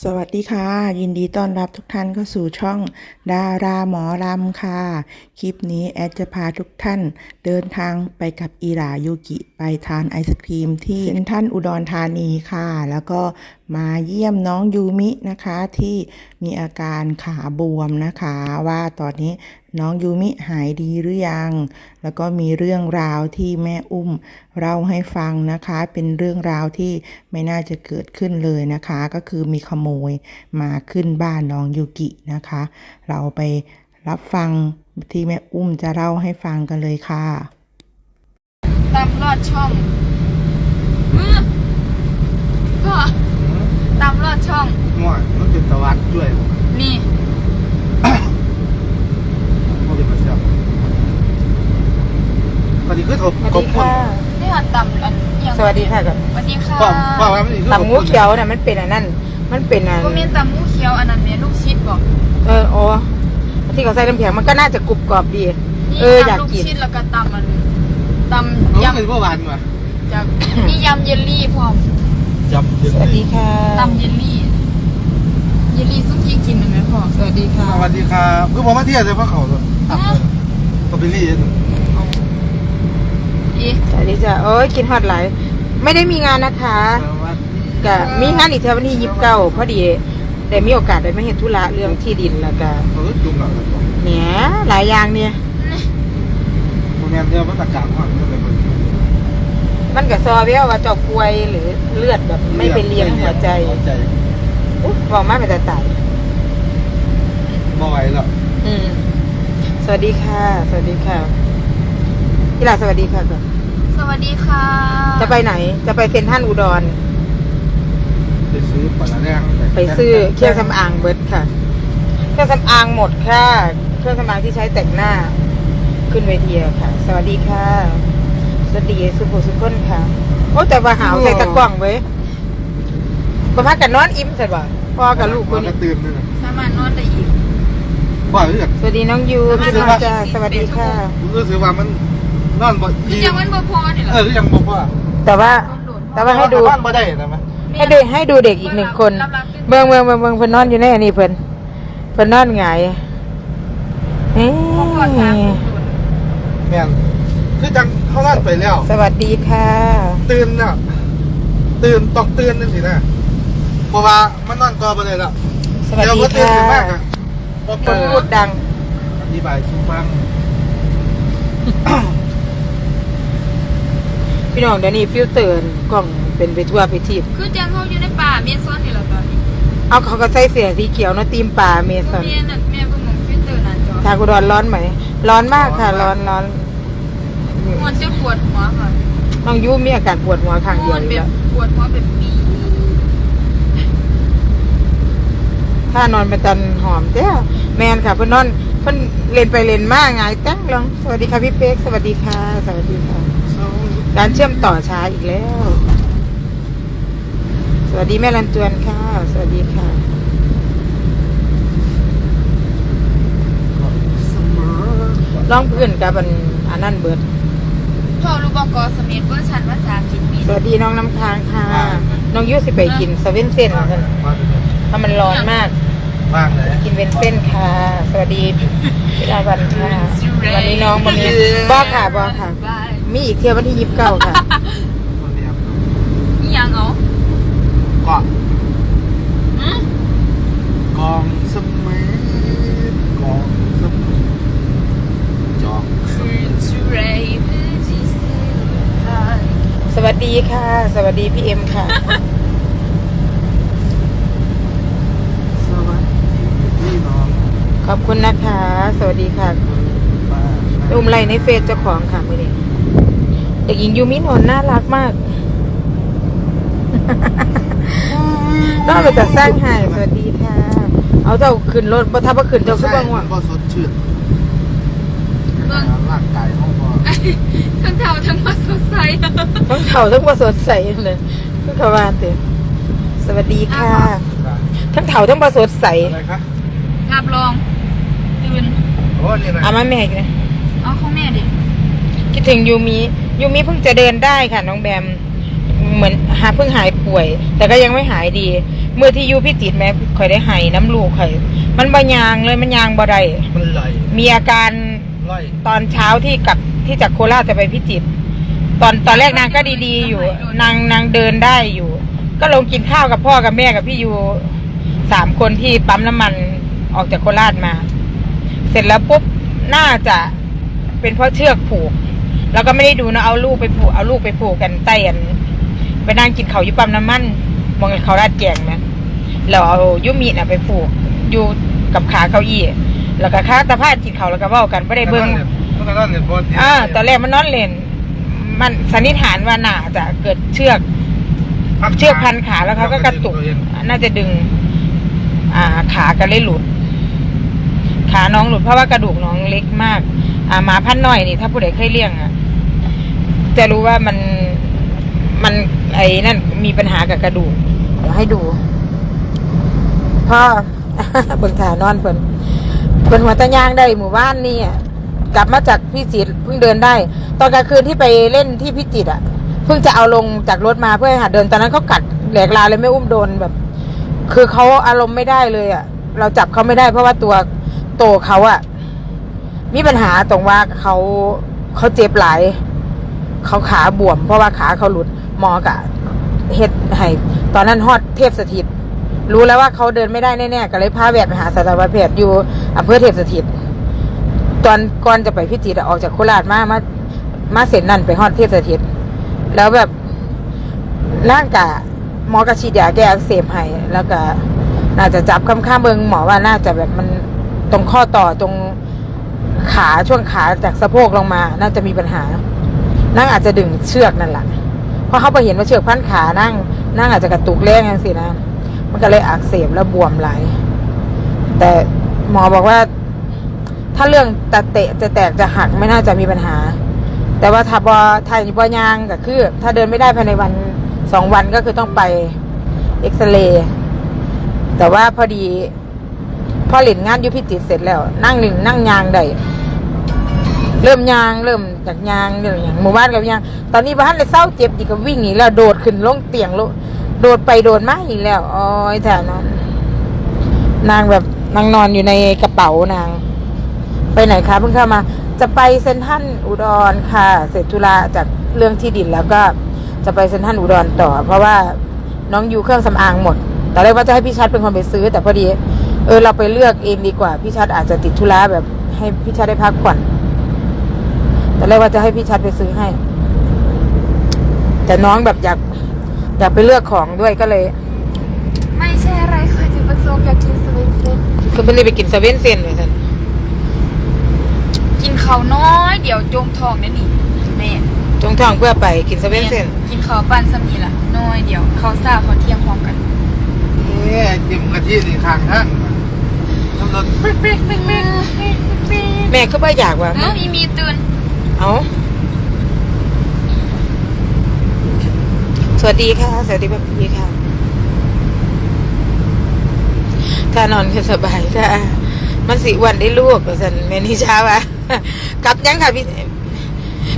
สวัสดีค่ะ ยินดีต้อนรับทุกท่านเข้าสู่ช่องดาราหมอรำค่ะ คลิปนี้แอดจะพาทุกท่านเดินทางไปกับอีหลายูกิ ไปทานไอศครีมที่เซ็นทัลอุดรธานีค่ะ แล้วก็ มาเยี่ยมน้องยูมินะคะที่มีอาการขาบวมนะคะ ว่าตอนนี้น้องยูมิหายดีหรือยัง แล้วก็มีเรื่องราวที่แม่อุ้มเล่าให้ฟังนะคะ เป็นเรื่องราวที่ไม่น่าจะเกิดขึ้นเลยนะคะ ก็คือมีขโมยมาขึ้นบ้านน้องยูกินะคะ เราไปรับฟังที่แม่อุ้มจะเล่าให้ฟังกันเลยค่ะตามลอดช่องมือพ่อตามล อดช่องง่วงมันเป็นตะวัดด้วยนี่เขาจะมาเชื่อมพอดีคือถกสวัสกดีบค่ะนี่หันตำอันเอียงสวัสดีค่ะกับสวัสดีค่ะพ่อพ่อว่ามันอีกคือตำงูเขียวน่ะมันเป็นอันนั้นมันเป็นอันก็มีตำมูเขียวอันนั้นเนี่ยลูกชิดบอกเออโอ้ที่เขาใส่น้ำแข็งมันก็น่าจะกรุบกรอบดีนี่เอออยากตำลูกกินชิดแล้วก็ตำมันตเออำมันเป็นยำเมื่อวานว่ะจากนี่ยำเยลลี่พร้อม จำสวัสดีค่ะตำเยลลี่ เยลลี่ซุกี้กินได้ไหมพ่อสวัสดีค่ะสวัสดีครับคือผมมาเที่ยวเลยเพราะเขาตัวตับเลยก็ไปรีดอีสวัสดีจ้ะโอ้ยกินฮอตหลายไม่ได้มีงานนะคะสวัสดีก็มีงานอีกเทอวันที่ยิบเก้าพอดีแต่มีโอกาสได้มาเห็นธุระเรื่องที่ดินแล้วก็เออจุ่มหน่อยครับเนี่ยหลายอย่างเนี่ยโมเมนต์เดียวมันตะการก่อนก็เลย มันมันก็ซอเวียวว่าเจอกป่วยหรือเลือดแบบไม่ไปเลี้ยงหัวใจหัวใจอุ๊ยบอกมาเป็นแต่ตายบ่ไหวแล้วอืมสวัสดีค่ะ สวัสดีค่ะพี่ลาสวัสดีค่ะก่อนสวัสดีค่ะ จะไปไหน จะไปเซ็นทรัลอุดร ไปซื้อปลาแดงไปซื้อเครื่องสำอางเบิร์ดค่ะ เครื่องสำอางหมดค่ะ เครื่องสำอางที่ใช้แต่งหน้า ขึ้นเวทีอะค่ะ สวัสดีค่ะ สวัสดีสุภุสุขคนค่ะ โอ้แต่ว่าหาวใส่ตะกล้องเว้ยประพักกันนอนอิ่มเสร็จบ่พ่อกับลูกคนก็นี้ตื่นเลยนะสามารถนอนได้อีกบ่อยเรื่องสวัสดีน้องยูพี่น้องจ้าสวัสดีค่ะรู้สึกว่ามันนอนบ่คือยังมันบ่พอนี่เหรอเออคือยังบ่พอแต่ว่า แต่ว่าให้ดูนอนบ่ได้นะมั้ยให้ดูให้ดูเด็กอีกหนึ่งคนเมืองเมืองเมืองเมืองเพิ่นนอนอยู่ในอันนี้เพิ่นเพิ่นนอนหงายเอ้ยพ่อพอสามสุดแม่นคือจัง เขานอนไปแล้ว สวัสดีค่ะ ตื่นน่ะตื่นต้องตื่นนั่นสินะเพราะว่ามันนอนกอไปเลยแล้วสวัสเดี๋ยวดีก็ตื่นค่ะขึ้นมากอะพอคเปินดพูดดัง อธิบายชูฟังพี่น้องเดี๋ยวนี้ฟิลเตอร์กล้องเป็นไปทั่วไปทีบคือจังเขาอยู่ในป่าเมซอนนี่เหรอตอนนี้เอาเขาก็ใส่เสื้อสีเขียวเนาะตีมป่าเมก็สันแม่นั่นแม่เพิ่งมองฟิลเตอร์นั่นจอทางอุดรร้อนไหม ร้อนมากค่ะ ร้อนร้อน มันจะปวดหัวค่ะน้องยูมีอาการปวดหัวข้างเดียวมันอยู่แบบแล้วปวดหัวแบบปีถ้านอนเป็นตันหอมเจ้าแมนค่ะเพิ่นนอนเพิ่นเล่นไปเล่นมาไงายตั้งลงสวัสดีค่ะพี่เป๊กสวัสดีค่ะ สวัสดีค่ะ การเชื่อมต่อช้าอีกแล้ว สวัสดีแม่ลันจวนค่ะ สวัสดีค่ะ ร้องเพื่อนกับอันอันนั่นเบิดพ่อรู้ บอกกอสมิธเวอร์ชันภาษาอังกฤษมีสวัสดีน้องน้ำค้างค่ะ น้องยุสิไปกินเซเว่นเซนเหมือนกันเพราะมันร้อนมากว่างเลยกินเวนเส้นค่ะ สวัสดีพี่ดาวันค่ะ วันนี้น้องวันนี้บอค่ะบอค่ะบายมีอีกเที่ยววันที่ยิบเก้าค่ะคนเดียวอีหยังเหรอเกาะอืมกองเสมอกองเสมอจอกเสมอ จูเรย์เพื่อจีซีไทย สวัสดีค่ะ สวัสดีพี่เอ็มค่ะ สวัสดีพี่น้องขอบคุณนะคะ สวัสดีค่ะป้าอุ้มไลน์ในเฟซเจ้าของค่ะไม่ได้เด็กหญิงยูมิโนนน่ารักมากน่าไปจัดสร้างให้สวัสดีค่ะ เอาเจ้าขึ้นรถบ่ถ้าบ่ขึ้นเจ้าคือบ่ง่วงก็สดชื่นเบิ่งร่างกายห้องก็ ทั้งเท่าทั้งมาสดใสทั้งเขาทั้งบ่สดใสเลยคือเขาว่าเต็มสวัสดีค่ะ ทั้งเถาทั้งบ่สดใสอะไรคะรับรองตื่นโอ้นี่นะเอามาแม่อีกนะเอาของแม่ดิคิดถึงยูมิยูมิเพิ่งจะเดินได้ค่ะ น้องแบมหมเหมือนหาเพิ่งหายป่วย แต่ก็ยังไม่หายดี เมื่อที่อยูพี่จิตแม่คอยได้หายน้ำลูกค่ะมันบายางเลยมันยางบ่ได้มันไหลมีอาการไล่ตอนเช้าที่กลับ ที่จากโคราชจะไปพิจิตรตอนตอนแรกนางก็ดีๆ อยู่ นางนางเดินได้อยู่ ก็ลงกินข้าวกับพ่อกับแม่กับพี่ยูสามคนที่ปั๊มน้ำมันออกจากโคราชมา เสร็จแล้วปุ๊บน่าจะเป็นเพราะเชือกผูก แล้วก็ไม่ได้ดูนะเอาลูกไปผูกเอาลูกไปผูกกันใต้อันไปนั่งกินเขายุปั๊มน้ำมันมองเขาราดแกงนะแล้วเอายุมีน่ะไปผูกอยู่กับขาเก้าอี้แล้วก็ค้าตะพาดกินเขาแล้วก็เว้ากันไม่ได้เบิ้ง มันก็นอนเนี่ยบอลอ่าตอนแรกมันนอนเล่น มันสันนิษฐานว่าน่าจะเกิดเชือก เชือกพันขาแล้วเขาก็กระตุก น่าจะดึง อ่าขากันเลยหลุด ขาน้องหลุดเพราะว่ากระดูกน้องเล็กมาก อ่าหมาพันธุ์น้อยนี่ ถ้าผู้ใดเคยเลี้ยงอะ จะรู้ว่ามันมันไอ้นั่นมีปัญหากับกระดูกเดี๋ยวให้ดูพ่อเบิ่งขานอนเพิ่นเพิ่นหัวตะยางได้หมู่บ้านนี่อะ กลับมาจากพิจิตรเพิ่งเดินได้ ตอนกลางคืนที่ไปเล่นที่พิจิตรอะ เพิ่งจะเอาลงจากรถมาเพื่อห้หัดเดินตอนนั้นเขากัดแหลกลาเลยไม่อุ้มโดนแบบ คือเขาอารมณ์ไม่ได้เลยอะ เราจับเขาไม่ได้เพราะว่าตัวโตเขาอะ มีปัญหาตรงว่าเขาเขาเจ็บหลายเขาขาบวม เพราะว่าขาเขาหลุดหมอกะเฮ็ดให้ตอนนั้นฮอดเทพสถิตรู้แล้วว่าเขาเดินไม่ได้แน่ๆก็เลยพาแวดไปหาสัตวแพทย์อยู่อำเภอเทพสถิต ตอนก่อนจะไปพิจิตรอออกจากโคราชมามามาเสร็จนั่นไปฮอดเทพสถิตแล้วแบบร่างกะหมอกระฉีดยาแก้อักเสบให้แล้วก็น่าจะจับข้ามข้ามเบิงหมอว่าน่าจะแบบมันตรงข้อต่อตรงขาช่วงขาจากสะโพกลงมา น่าจะมีปัญหา นั่งอาจจะดึงเชือกนั่นแหละเพราะเขาไปเห็นว่าเชือกพันขานั่ง นั่งอาจจะกระตุกแรงอย่างสินะ มันก็เลยอักเสบแล้วบวมไหลแต่หมอบอกว่า ถ้าเรื่องตะเตะจะแตกจะหักไม่น่าจะมีปัญหา แต่ว่าถ้าบอถ้าบอยางก็คือ ถ้าเดินไม่ได้ภายในวันสองวันก็คือต้องไปเอ็กซเรย์แต่ว่าพอดีพอหลินงานยุพิจิตรเสร็จแล้ว นั่งหลินนั่งยางได้เริ่มยางเริ่มจากยางเริ่มอย่างหมู่บ้านกับยาง ตอนนี้บ้านเลยเศร้าเจ็บดีก็วิ่งอีแล้วโดดขึ้นลงเตียงลงโดดไปโดดมาอีกแล้วอ้ยแถวนั้นนางแบบนางนอนอยู่ในกระเป๋านาง ไปไหนคะเพิ่งเข้ามา จะไปเซนทรันอุดรค่ะ เสร็จธุระจากเรื่องที่ดินแล้วก็จะไปเซนทรันอุดรต่อ เพราะว่าน้องอยู่เครื่องสำอางหมดตอนแรกว่าจะให้พี่ชัดเป็นคนไปซื้อ แต่พอดี เออเราไปเลือกเองดีกว่าพี่ชัดอาจจะติดธุระแบบให้พี่ชัดได้พักผ่อนตอนแรกว่าจะให้พี่ชัดไปซื้อให้ แต่น้องแบบอยากอยากไปเลือกของด้วยก็เลย ไม่ใช่อะไรค่ะจุดประสงค์อยากกินสเวนเซ่นคือเพิ่นเลยไปกินเซเว่นเซนเลยท่านกิน เขาวน้อยเดี๋ยวจมทองเนี่ยนี่แม่จงทองเพื่อไปกินเซเว่นเซนกินข้าวปั้นสำนีล่ะ น้อยเดี๋ยวเขาวซ่าเขาวเที่ยงพร้อมกันนี่จิ้มกะทินี่ข้างข้างตำรวจปิ๊กปิ๊กปิ๊กปิ๊กแม่ก็ไม่อยากว่าเอ้าอีมีตื่นเอาสวัสดีค่ะ สวัสดีแบบนี้ค่ะค่ะนอนคือสบายค่ะ มันสิอ้วันได้ลูกว่าสันเมนิชาวะ กลับยังค่ะพี่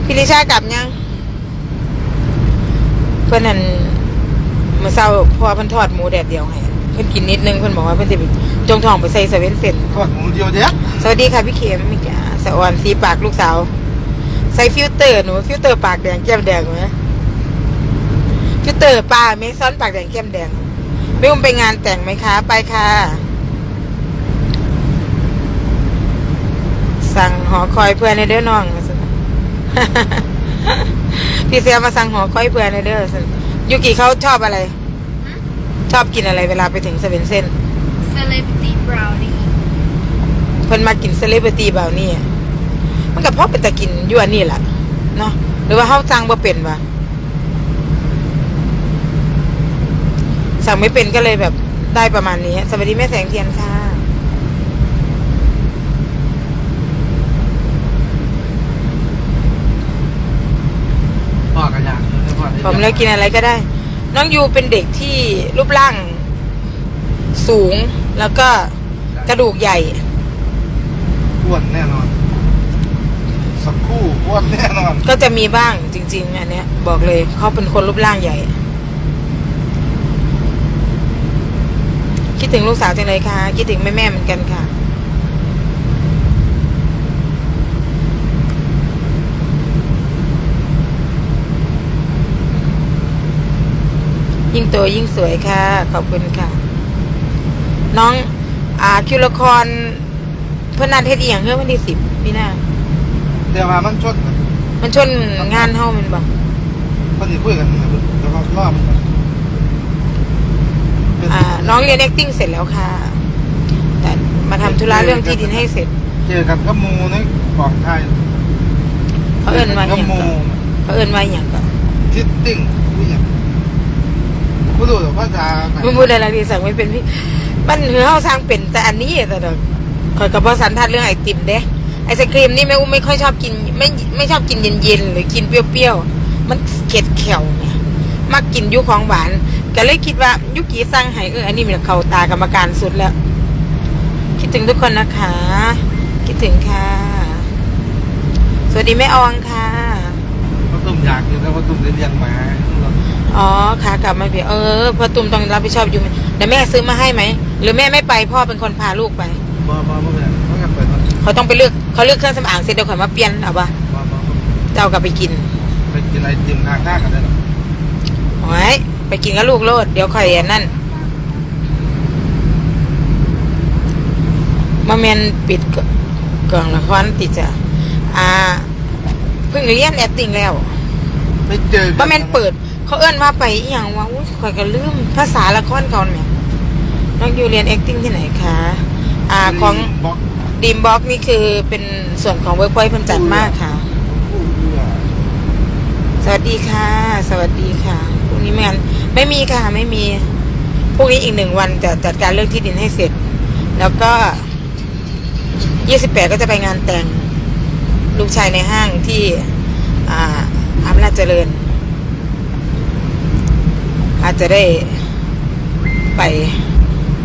พี่นิชากลับยังเพื่อนนั่นเมื่อเช้าพอเพิ่นทอดหมูแดดเดียวให้เพิ่นกินนิดนึงเพิ่นบอกว่าเพิ่นจะไปจงทองไปใส่เซเว่นเซนทอดหมูเดียวเดียวสวัสดีค่ะพี่เข็มมิกาสะออนสีปากลูกสาว ใส่ฟิลเตอร์หนูฟิลเตอร์ปากแดงแก้มแดงไหมฟิลเตอร์ป้าเมซอนปากแดงแก้มแดงไม่อุ้มไปงานแต่งไหมคะ ไปค่ะ สั่งห อคอยเพื่อนในเด้อน้องพี่เสียมาสั่งหอคอยเพื่อนในเด้อยูกิเขาชอบอะไร ชอบกินอะไรเวลาไปถึงเซเว่นเซนเซเลบริตี้บราวนี่เพิ่นมากินเซเลบริตี้แบบนี้อะมันก็เพราะเป็นตะกินอยู่อันนี้แหละเนาะหรือว่าเฮาสั่งบ่เป็นวะสั่งไม่เป็นก็เลยแบบได้ประมาณนี้ สวัสดีแม่แสงเทียนค่ะ กรยางผมแล้วกินอะไรก็ได้ น้องยูเป็นเด็กที่รูปร่างสูงแล้วก็กระดูกใหญ่ อ้วนแน่นอน สักคู่อ้วนแน่นอน ก็จะมีบ้างจริง ๆ อันเนี้ย บอกเลยเขาเป็นคนรูปร่างใหญ่ คิดถึงลูกสาวจังเลยค่ะ คิดถึงแม่แม่เหมือนกันค่ะ ยิ่งโตยิ่งสวยค่ะ ขอบคุณค่ะ น้อง อ่าคิวละครเพื่อนนัดเทศอีอย่างเพื่อวันที่สิบพี่หน้าแต่ว่ามันชดนะมันชนงานเฮามันบอกพอดีคุยกันนะแล้วก็รอบมันเป็นอ่า น้องเรียน acting เสร็จแล้วค่ะ แต่มาทำธุระเรื่องที่ดินให้เสร็จเจอกันกับหมูในกองไทยเขาเอินมาอกับย่างหมูก่อนเขาเอินมาอย่างก่อนทิตติ้งผู้หญิง ผู้ดูหรือภาษาไหนมึงพูดอะไรดีสั่งไม่เป็นพี่ มันเหือเฮาสร้างเป็นแต่อันนี้แต่ดอกคอยกับพ่อสันทัดเรื่องไอติมเด้ไอศครีมนี่แม่อุ้มไม่ค่อยชอบกิน ไม่ไม่ชอบกินเย็นๆหรือกินเปรี้ยวๆมันเข็ดแขวไงมักกินอยุของหวานก็เลยคิดว่ายุกีสั่งให้เอออันนี้มันเข้าตากรรมการสุดแล้ว คิดถึงทุกคนนะคะ คิดถึงค่ะ สวัสดีแม่อองค่ะว่าตุ้มอยากอยู่แต่ว่าตุ้มได้เรียนมา อ๋อค่ะกลับมาเพียเออพอตุมต้องรับผิดชอบอยู่แต่แม่ซื้อมาให้ไหม หรือแม่ไม่ไปพ่อเป็นคนพาลูกไปบ่บ่บ่แบบเขากันเปิดเขาต้องไปเลือกเขาเลือกเครื่องสำอางเสร็จเดี๋ยวข่อยมาเปลี่ยนเอาปะบ่บ่จะเอากลับไปกินไปกินไอติมทางหน้ากันได้หรอโอ้ยไปกินกับลูกโลดเดี๋ยวข่อยอันนั่นมาเมนปิดกกล่องละครติดจ้ะอ่าเพิ่งเรียนแอคติ้งแล้วไปเจอมาเมนเปิด เขาเอื้อนว่าไปอหย่างว่าอุ้ยข่อยก็ลืมภาษาละครเขาเนี่ยน้องอยู่เรียนแอคติ้งที่ไหนคะอ่าของบล็อกดีมบ็อกนี่คือเป็นส่วนของเวิร์กพอยต์พันจัดมากค่ะ สวัสดีค่ะ สวัสดีค่ะพรุ่งนี้ไม่งั้นไม่มีค่ะ ไม่มีพรุ่งนี้อีกหนึ่งวันจะจัดการเรื่องที่ดินให้เสร็จ แล้วก็ยี่สิบแปดก็จะไปงานแต่งลูกชายในห้างที่อ่าอำนาจเจริญ อาจจะได้ไป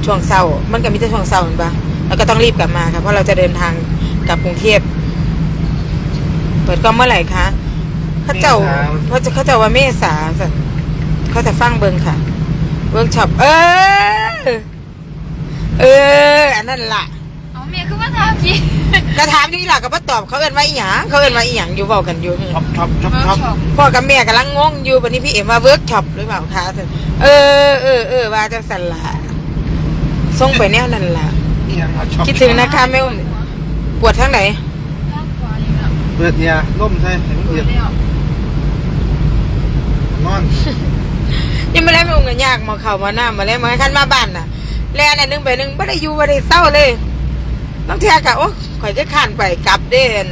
ช่วงเศร้า มันก็มีแต่ช่วงเศร้าเห็นปะแล้วก็ต้องรีบกลับมาค่ะเพราะเราจะเดินทางกลับกรุงเทพเปิดกล้องเมื่อไหร่คะเขาเจ้าเขาจะเขาเจ้าว่าเมษาสันเขาจะฟังเบิงค่ะ เวิร์กช็อปเออ เออ อันนั้นล่ะ เอาเมียคือว่าทำกี่กระถามอยู่อีหล่ะกับว่าตอบเขาเอินว่าอีหยังเขาเอินว่าอีหยังอยู่เบากันอยู่ช็อปช็อปช็อปเวิร์ช็อกปช็อปพ่อกับแม่กำลังงงอยู่วันนี้พี่เอ็มว่าเวิร์กช็อปหรือเปล่าคะเออเออเออว่าจังสันล่ะส่งไปแนวนั้นล่ะนี่ยังมาช็อปคิดถึงนะคะแม่อุ้มปวดทั้งไหนด้านขวาอย่างเงี้ยเปิดเนี่ยล่มใช่เห็นเปิเอียดดแล้วนอนยังไม่ได้ไม่อุ้มกันยากมาเข่ามาหน้ามาแล้วมาคันมาบ้านน่ะแล้วอันหนึงไปหนึงไม่ได้อยู่ไม่ได้เศร้าเลย น้องเทียกะโอ้ข่อยก็ข้านไปกลับเด่น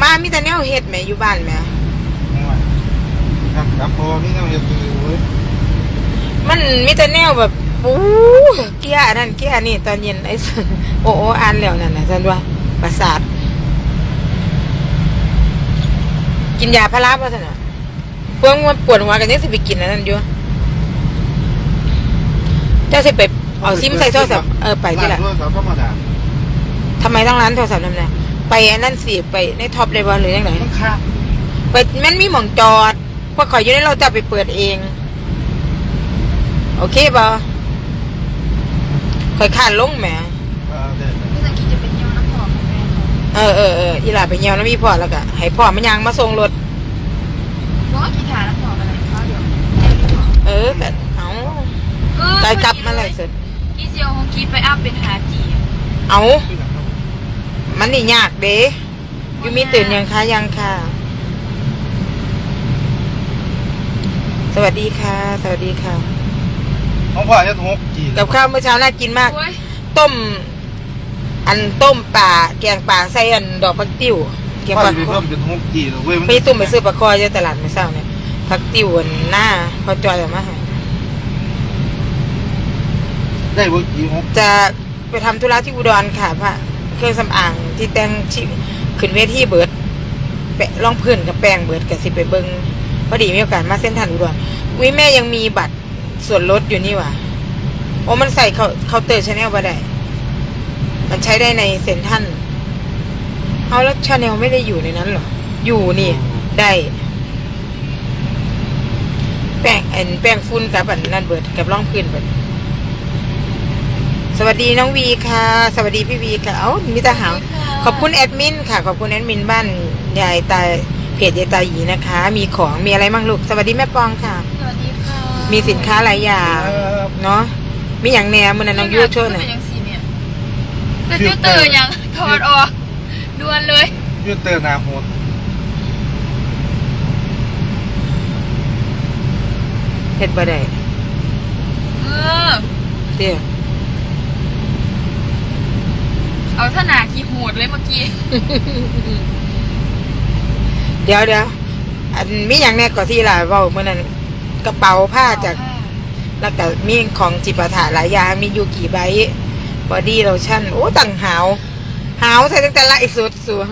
มามีแต่แนวเฮ็ดแหม่อยู่บ้านแหม่ครับครับพอมีน้ำเห็ดอยู่เว้ยมันมีแต่แนวแบบอู้เกียร์อันนั่นเกียร์นี่ตอนเย็นไอ้สัสโอ้โออ่านแล้วนั่นน่ะฉันว่าประสาทกินยาพาราป่ะท่านน่ะพวกมันปวดหัวกันยังสิไปกินอันนั้นอยู่เจ้าสิไปเอาซิมใส่โทรศัพท์เออไปที่ละร้านโทรศัพท์ธรรมดาทำไมต้องร้านโทรศัพท์ทำไงไปอันนั้นสิไปในท็อปเลยวะหรือยังไงมันขาดไปมันมีหม่องจอดพวกข่อยอยู่ในเราจะไปเปิดเอง โอเคบ่ข่อยขานลงแหมเออเดี๋ยวเมื่อกี้จะเป็นยอน้ำหอมของแม่เขาเออเออเอออีหลาไปเยี่ยวแล้วมีพ่อแล้วก็ให้พ่อมันยังมาส่งรถ บอกว่ากีฬาน้ำหอมอะไรเขาเดี๋ยวเจ๊ดีกว่าเออแต่เอาเออไกลกลับมาเลยสุดกีเซียวของกีไปอัพเป็นหาจีเอา มันนี่ยากเด้อยูมีตื่นยังคะยังค่ะ สวัสดีค่ะ สวัสดีค่ะของพ่อจะหกกี่กับข้าวเมื่อเช้าน่ากินมาก โอ้ยต้ม อันต้มป่าแกงป่าใส่อันดอกผักติ้วแกงพ่อป่าจะไปคอเพิ่มเป็นหกกี่เลยเว้ยมันพี่ตุ้มไปซื้อปลาคอเยอะตลาดเมื่อเช้าเนี่ยผักติ้วอันหน้าพอจอยเอามาให้ได้เว้ยกี่หกจะไปทำธุระที่อุดรค่ะพระ เครื่องสำอางที่แต่งชิขึ้นเวทีเบิร์ดแปะรองพื้นกับแปรงเบิร์ดกับสิไปเบิงพอดีมีโอกาสมาเส้นทันอุดรวิแม่ยังมีบัตรส่วนลดอยู่นี่หว่ะโอ้มันใส่เคาเคาน์เตอร์ชาแนลมาได้ มันใช้ได้ในเซ็นทรันเอาแล้วชาแนลไม่ได้อยู่ในนั้นเหรอ อยู่นี่ ได้ แป้งอันแป้งฟุ้นกับอันนั่นเบิดกับร่องพื้นเบิด สวัสดีน้องวีค่ะ สวัสดีพี่วีค่ะ เอ้ามีแต่หาวขอบคุณแอดมินค่ะ ขอบคุณแอดมินบ้านยายตาเพจยายตาหยีนะคะ มีของมีอะไรบ้างลูก สวัสดีแม่ปองค่ะ สวัสดีค่ะมีสินค้าหลายอย่างเนาะมีอย่างแหนมมันนะน้องยูโชว์หน่อยเป็นยังสีเนี่ยแต่ฟิลเตอร์ยังถอดออกด่วนเลยยูเตอร์นาโฮดเฮ็ดบ่ได้เออเตี้ย เอาถ้าหนากี่โหดเลยเมื่อกี้ เดี๋ยวเดี๋ยวอันมีอย่างแน่ก่อนที่ล่ะเว้าเมื่อนั้นกระเป๋าผ้าจากแล้วก็มีของจิปาถะหลายอย่างมียูกิไบท์บอดี้โลชั่นโอ้ต่างหาว หาวใส่ตั้งแต่ละไอสุดสัว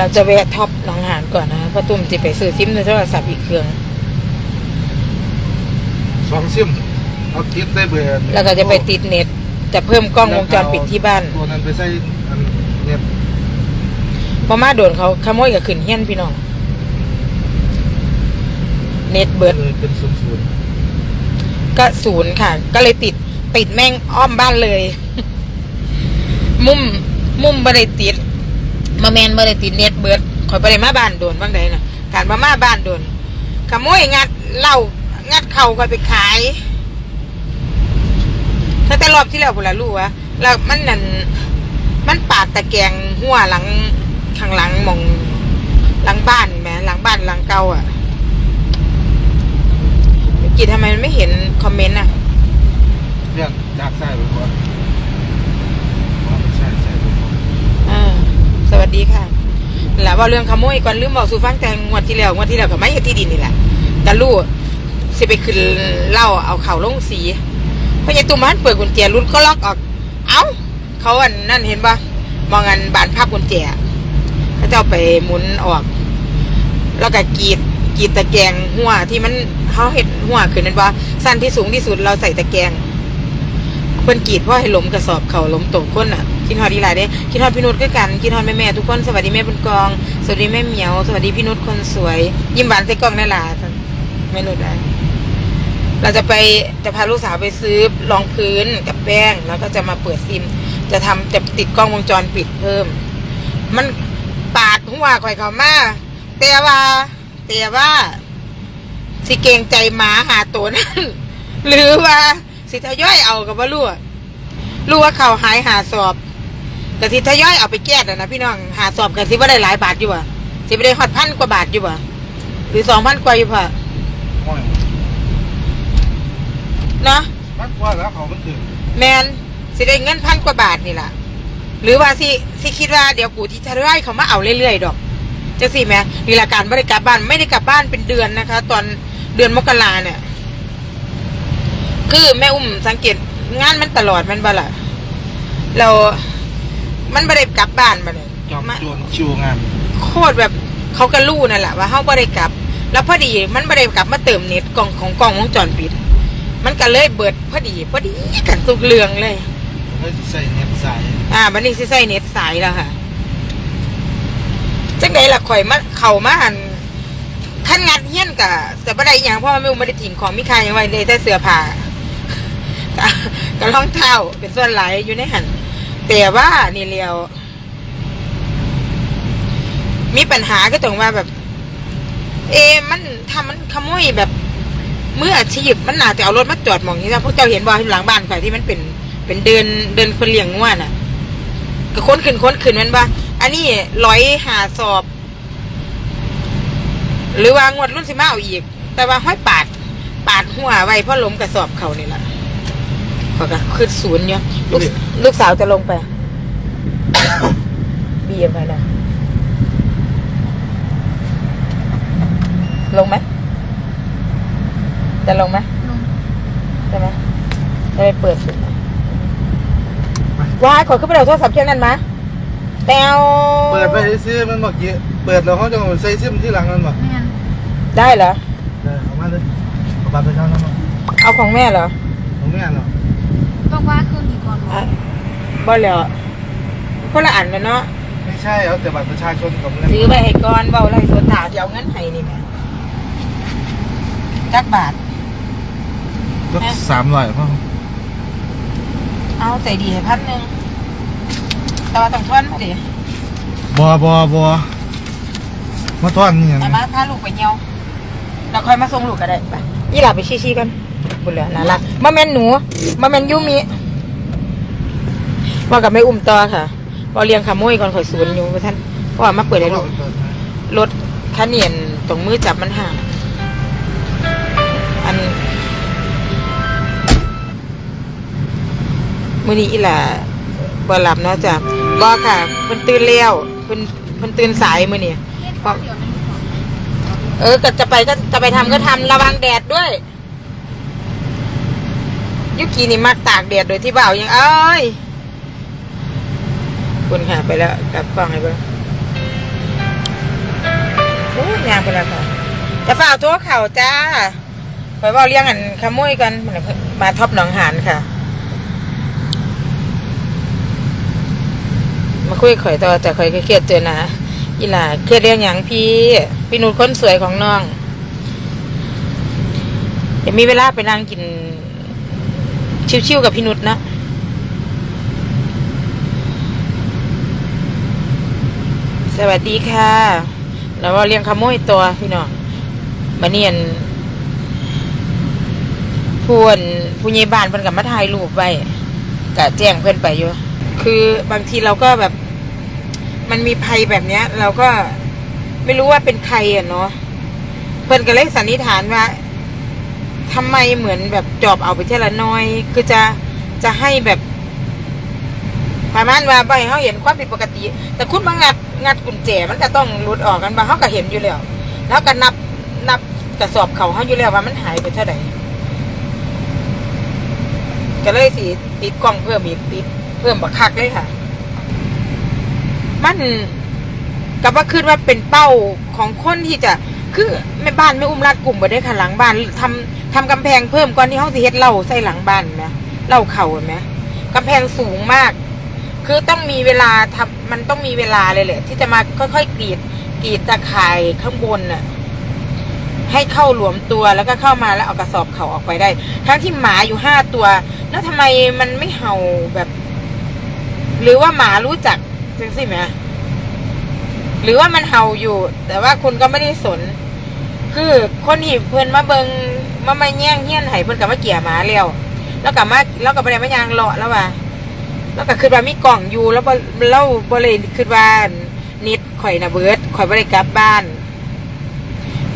เราจะแวะท็อปหนองหานก่อนนะเพราะตุ้มจะไปซื้อซิมในโทรศัพท์อีกเครื่อง สองซิมเอาคิดได้เบอร์แล้วก็จะไปติดเน็ต จะเพิ่มกล้องวงจรปิดที่บ้านตัวนั้นไปใส่อันเน็ตพอมาโดนเขาขโมยกับขึ้นเฮี้ยนพี่น้อง เน็ตเบิดเลยเป็นศูนย์ศูนย์ก็ศูนย์ค่ะ ก็เลยติดติดแม่งอ้อมบ้านเลย มุมมุมบริติด มาแมนบริติดเน็ตเบิดข่อยบริมาบ้านโดนบ้างใดนะการมามาบ้านโดนขโมยงัดเหล้างัดเข่าขอยไปขายถ้าแต่รอบที่แล้วผมละรู้ว่าแล้วมันนั่นมันปาดตะแกงหัวหลังข้างหลังมองหลังบ้านแหมหลังบ้านหลังเก่าอะเมื่อกี้ทำไมมันไม่เห็นคอมเมนต์อะเพื่อนจากใส่ไปก่อนว่าไม่ใช่ใส่ไปก่อน อ่า สวัสดีค่ะแล้วว่าเรื่องขโมยก่อนลืมบอกสู่ฟังแต่งวดที่แล้วงวดที่แล้วก็ไม่ที่ดินนี่แหละกันลูกสิไปขึ้นเหล่าเอาเข่าลงสีเพราะยายตุ้มมันเปิดกุญแจรุ่นก็ล็อกออก เอ้า เขาอันนั่นเห็นปะมองอันบานภาพกุญแจเขาจะเอาไปหมุนออก แล้วก็กีดกีดตะแกงหัวที่มันเขาเห็นหัวขึ้นนั่นว่า สั้นที่สูงที่สุดเราใส่ตะแกงเพิ่นกีดเพราะให้ล้มกระสอบเข่าล้มตกก้นอะ คิดฮอดดีหลายเด้คิดฮอดพี่นุชคือกันคิดฮอดแม่แม่ทุกคนสวัสดีแม่บุญกอง สวัสดีแม่เหมียว สวัสดีพี่นุชคนสวย ยิ้มหวานใส่กล้องนั่นล่ะแม่นุชนะเราจะไปจะพาลูกสาวไปซื้อรองพื้นกับแป้งแล้วก็จะมาเปิดซิม จะทำจะติดกล้องวงจรปิดเพิ่ม มันปาดหัวข่อยเขามาแต่ว่าแต่ว่า สิเกงใจหมาหาตัวนั้นหรือว่าสิทยอยเอากับว่ารู้รู้ว่าเขาหายหาสอบ แต่สิทยอยเอาไปแก้อะนะพี่น้องหาสอบกันสิว่าได้หลายบาทอยู่อะสิไปได้หอดพันกว่าบาทอยู่อะหรือสองพันกว่าอยู่พ่ะโอ้ยเนาะมันกว่าแล้วเขามันถึงแมนสิได้เงินพันกว่าบาทนี่แหละหรือว่าสิสิคิดว่าเดี๋ยวกูที่ทยอยเขามาเอาเรื่อยๆดอกจะสิแม่นี่ละการไม่ได้กลับบ้านไม่ได้กลับบ้านเป็นเดือนนะคะ ตอนเดือนมกราเนี่ย คือแม่อุ้มสังเกตงานมันตลอดแมันบ่ล่ะเรา มันไม่ได้กลับบ้านมาเลยจอมโจรชิวงานโคตรแบบเขาก็รู้นั่นแหละว่าเขาไม่ได้กลับ แล้วพอดีมันไม่ได้กลับมาเติมเน็ตกล่องของกล่องวงจรปิด มันก็เลยเบิดพอดีพอดีกันทุกเรื่องเลยเลยสิใส่เน็ตใส่อ่าบันนี้สิใส่เน็ตสายแล้วค่ะจังไดล่ะข่อยมาเข่ามาหันขั้นงานเฮี้ยนกะแต่บ่ได้อหย่างเพราะว่าไม่ไม่ได้ทิ้งของมีค่าหยังไว้เลยแต่เสื้อผ้ากะกะรองเท้าเป็นส่วนหลายอยู่ในหัน แต่ว่านี่เลียว มีปัญหาก็ตรงว่าแบบ เอ มันทำมันขโมยแบบเมื่ออาชีพมันน่าจะเอารถมาจอดมองนี้นะพวกเจ้าเห็นบ่หลังบ้านข่อยที่มันเป็น เป็นเดินเดินคนเลี้ยงง่วนอะก็ค้นขึ้นค้นขึ้นมันบ่อันนี้ร้อยหาสอบ หรือว่างวดรุ่นสิมาเอาอีก แต่ว่าห้อยปาด ปาดหัวไว้เพราะล้มกระสอบเขานี่แหละขาก็ขึ้นศูนย์อยู่ ลูกลูกสาวจะลงไปบีบไปแล้วลงไหมจะลงไหมลงใช่ไหมจะไปเปิดสุดนะว้ายขอขึ้นไปเอาโทรศัพท์เครื่องนั้นมาแตวเปิดไปซื้อมันเมื่อกี้เปิดแล้วเขาจะเอาใส่ซิมที่หลังนั่นบ่แม่นได้เหรอเออเอามาเลยเอาบัตรประชาชนมาเอาของแม่เหรอของแม่เนาะต้องว่าเครื่องนี้ก่ อนเหรออะบ่แล้วคนละอันกันเนาะไม่ใช่เอาแต่บัตรประชาชนกับเงินถือไปให้ก่อนเบาไรสวนถาจะเอาเงินให้นี่แหม่จักบาท ก็สามร้อยพ่อเอาใจดีให้พันหนึ่งแต่ว่าต้องทอนมาดิบัวบัวบัวมาทอนนี่ยังเอามาพาลูกไปเยี่ยวเราค่อยมาส่งลูกก็ได้ไปยี่หลับไปชี้ๆกันบุญเหลือน่ารักมาแม่นหนูมาแม่นยูมิ ว่ากับไม่อุ้มต่อค่ะว่าเลี้ยงขโมยก่อนข่อยศูนย์อยู่ว่าท่านเพราะว่ามาเปิดให้ลูกรถคันเนียนตรงมือจับมันห่างอันมือนี้อีหล่ะบ่หลับเนาะจ้ะบ่ค่ะเพิ่นตื่นแล้วเพิ่นเพิ่นตื่นสายมื้อนี้เพราะเออก็จะไปก็จะไปทำก็ทำระวังแดดด้วยยุกีนี่มักตากแดดโดยที่เบายังเอ้ย คุณค่ะไปแล้วกลับกล้องให้เบิ่งโอ้ยงามไปแล้วค่ะจะฝ่าตัวเข่าจ้าคอยว่าเลี้ยงอันขโมยกันมาท็อปหนองหานค่ะ มาคุยข่อยต่อแต่ข่อยก็เครียดเจอนะอีหล่าเครียดเรื่องอย่างพี่ พี่นุชคนสวยของน้องเดี๋ยวมีเวลาไปนั่งกิน ชิวๆกับพี่นุชนะ สวัสดีค่ะแล้วว่าเลี้ยงขโมยตัวพี่น้องมาเนียนผู้อั่นผู้ใหญ่บ้านเพิ่นกับมาถ่ายรูปไว้กะแจ้งเพิ่อนไปอยู่ คือบางทีเราก็แบบ มันมีภัยแบบเนี้ย เราก็ไม่รู้ว่าเป็นใครอะเนาะเพิ่นก็เลยสันนิษฐานว่าทำไมเหมือนแบบจอบเอาไปเท่าละน้อย คือจะจะให้แบบประมาณว่าให้เขาเห็นความผิดปกติ แต่คุณมางัด งัดกุญแจมันก็ต้องหลุดออกกันบ่าเขาก็เห็นอยู่แล้ว แล้วก็นับนับกระสอบเขาเขาอยู่แล้วว่ามันหายไปเท่าไหร่ก็เลยสิติดกล้องเพิ่มอีกติดเพิ่มบักคักเลยค่ะ มันกับว่าคิดว่าเป็นเป้าของคนที่จะคือแม่บ้านไม่อุ้มรัดกลุ่มไปได้ค่ะหลังบ้านทำทำกำแพงเพิ่มก่อนที่เขาจะเฮ็ดเหล่าใส่หลังบ้านไหมเหล่าเข่าไหมกำแพงสูงมาก คือต้องมีเวลาทำ มันต้องมีเวลาเลยแหละ ที่จะมาค่อยๆกรีดกรีดตะข่ายข้างบนน่ะ ให้เข้าหลวมตัวแล้วก็เข้ามาแล้วเอากระสอบเขาออกไปได้ ทั้งที่หมาอยู่ห้าตัว แล้วทำไมมันไม่เห่าแบบ หรือว่าหมารู้จักจริงสิไหมหรือว่ามันเห่าอยู่ แต่ว่าคุณก็ไม่ได้สน คือคนที่เพิ่อนมาเบิงมามาแย่งเฮี้ยนไห้เพิ่อนกับมาเกี่ยหมาเร็วแล้วกับมาแล้วกับไปไหนมายางเลาะแล้วว่า แล้วก็คือว่ามีกล่องอยู่แล้วเล่าบ่เลยคือว่านิดข่อยนะเบิร์ดข่อยบ่ได้กลับบ้าน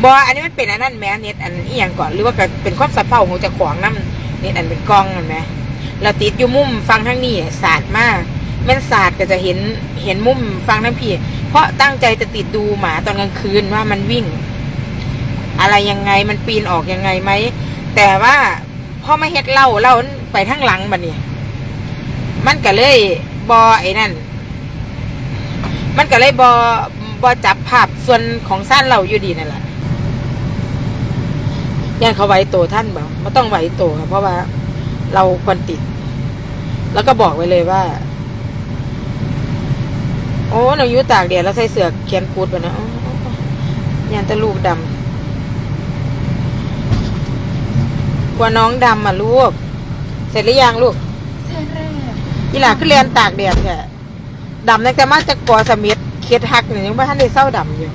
บ่อันนี้มันเป็นอันนั้นแม่เน็ตอันอียงก่อนหรือว่าก็เป็นความสับเพร่าของจ้าของนำเน็ตอันเป็นกล้องนั่นแหมแล้วติดอยู่มุมฟังทางนี้สาดมากแม่นสาดก็จะเห็นเห็นมุมฟังทางพี่ เพราะตั้งใจจะติดดูหมาตอนกลางคืนว่ามันวิ่ง อะไรยังไงมันปีนออกยังไงไหมแต่ว่าพ่อไมาเฮ็ดเล่าเล่าไปทางหลังบัดนี้ มันก็เลยบอไอ้นั่น มันก็เลยบอบอจับภาพส่วนของสั้นเราอยู่ดีนั่นแหละย่านเขาไหวโตท่านบอกไม่ต้องไหวโตครับเพราะว่า เราควรติด แล้วก็บอกไว้เลยว่า โอ้หนูยุตากแดดแล้วใส่เสื้อแขนกูดไปนะยานตะลูกดำกว่าน้องดำอะลูก เสร็จหรือยังลูก อีหลาคือเรียนตากแดดแค่ดำตั้งแต่มาจากกอสมิธเค็ดหักนี่ยังไม่ทันได้เศร้าดำอยู่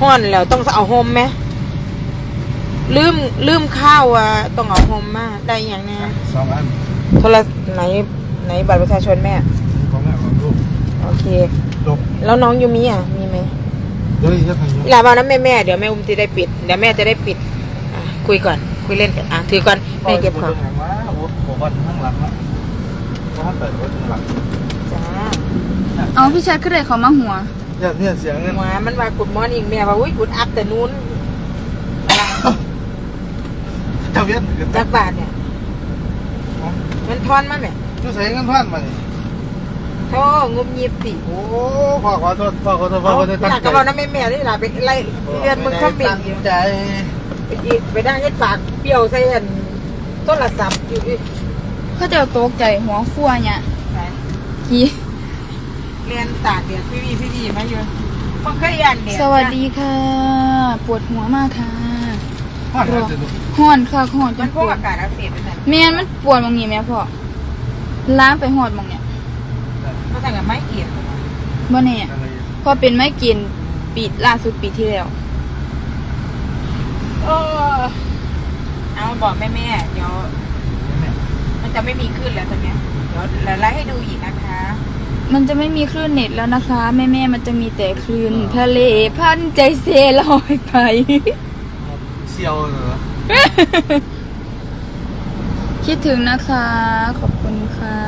ห้อนแล้วต้องเอาโฮมไหมลืมลืมข้าวอะต้องเอาโฮมมาได้อย่างแนี้สองอันโทรไหนไหนบัตรประชาชนแม่ของแม่ของลูกโอเคจบแล้วน้องยูมิอะมีไหมเดี๋ยวอีกจะพายุอีหลาบอกนะแม่แม่เดี๋ยวแม่อุ้มจะได้ปิดเดี๋ยวแม่จะได้ปิดอะคุยก่อน คุยเล่นกันอะถือก่อนแม่เก็บของว้าวผมวันข้างหลังละ เพราะว่าเปิดรถข้างหลังจ้าเอาพี่ชัดขึ้นเลยเขามาหัว เนี่ยเนี่ยเสียงเงินหมามันว่ากุดมอร์นิ่งแม่ว่าอุ้ยกุดอัพแต่นู้นทะเบียนจักบาทเนี่ย มันทอนมาไหมจะใส่เงินพันมาเนี่ยโธ่งุบยิบติโอ้พ่อขอโทษพ่อขอโทษพ่อเอาขอโทษตั้งหลักใจกระบอกน้ำแม่แม่นี่หล่ะไปไล่เรียนมึงข้ามบินอยู่ใจไปอีกไปนั่งเฮ็ดปากเปรี้ยวใส่อันโทรศัพท์อยู่อีก เขาจะตกใจหัวฟัวเนี่ยทีเรียนตากเดียดพี่วีพี่วีมาอยู่มันเคยยันเดียสวัสดีค่ะ ปวดหัวมากค่ะพ่อหาจะดูห่อนค่ะห่อนจมันนพปวกวดอากาศอักเสบนั่นแหละแม่นมันปวดบางนี้แม่พ่อล้างไปหอดบางเนี่ยเขาสั่งกับไม้เกียบบ่แน่อะไรพอเป็นไม่กินปีล่าสุดปีที่แล้ว เออเอาบอกแม่แม่ๆเดี๋ยวเนี่ยมัน จะไม่มีขึ้นแล้วตอนเนี้ยเดี๋ยวเราไล่ให้ดูอีกนะคะ มันจะไม่มีคลื่นเน็ตแล้วนะคะ แม่แม่ๆมันจะมีแต่คลื่นทะเลพันใจเซลอยไป เซียวเหรอคิดถึงนะคะ ขอบคุณค่ะ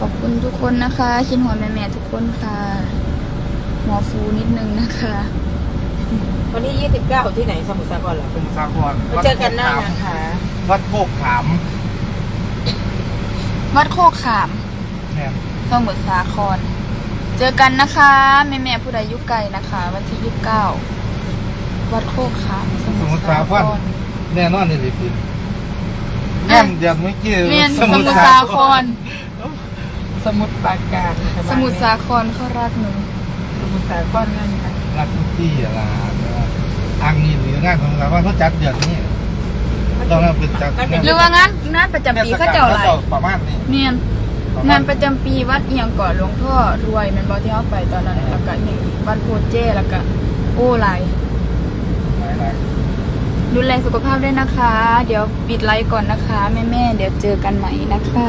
ขอบคุณทุกคนนะคะคิดหัวแม่แม่ๆทุกคนค่ะ หมอฟูนิดนึงนะคะ วันที่ 29 ที่ไหนสมุทรสาครเหรอสมุทรสาครมาเจอกันหน้านะคะวัดโคกขาม วัดโคกขามแม่นสมุทรสาคร เจอกันนะคะแม่แม่ๆผู้ใดอยุไกลนะคะ วันที่ยี่สิบเก้าวัดโคกขามสมุทรสาครแน่นอนนี่เลยพี่แม่นเดี๋ยวเมื่อกี้เมียนสมุทรสาคร สมุทรปราการสมุทรสาครเขารักหนูสมุทรสาครนั่นค่ะรักทุกที่อะล่ะอังนี่หรืองานของสาครเขาจัดเดือนนี้ ต้องเอาเป็นจัดหรือว่างานงานประจำปีเขาเจ้าอะไรประมาณนี้เมียนงานประจำปีวัดเอียงก่อนหลวงพ่อรวยแมันบอที่เขาไปตอนนั้นแล้วก็อีกวัดโพเจแล้วก็โอ้หลายหลายดูแลสุขภาพด้วยนะคะ เดี๋ยวปิดไลฟ์ก่อนนะคะแม่ๆเดี๋ยวเจอกันใหม่นะคะ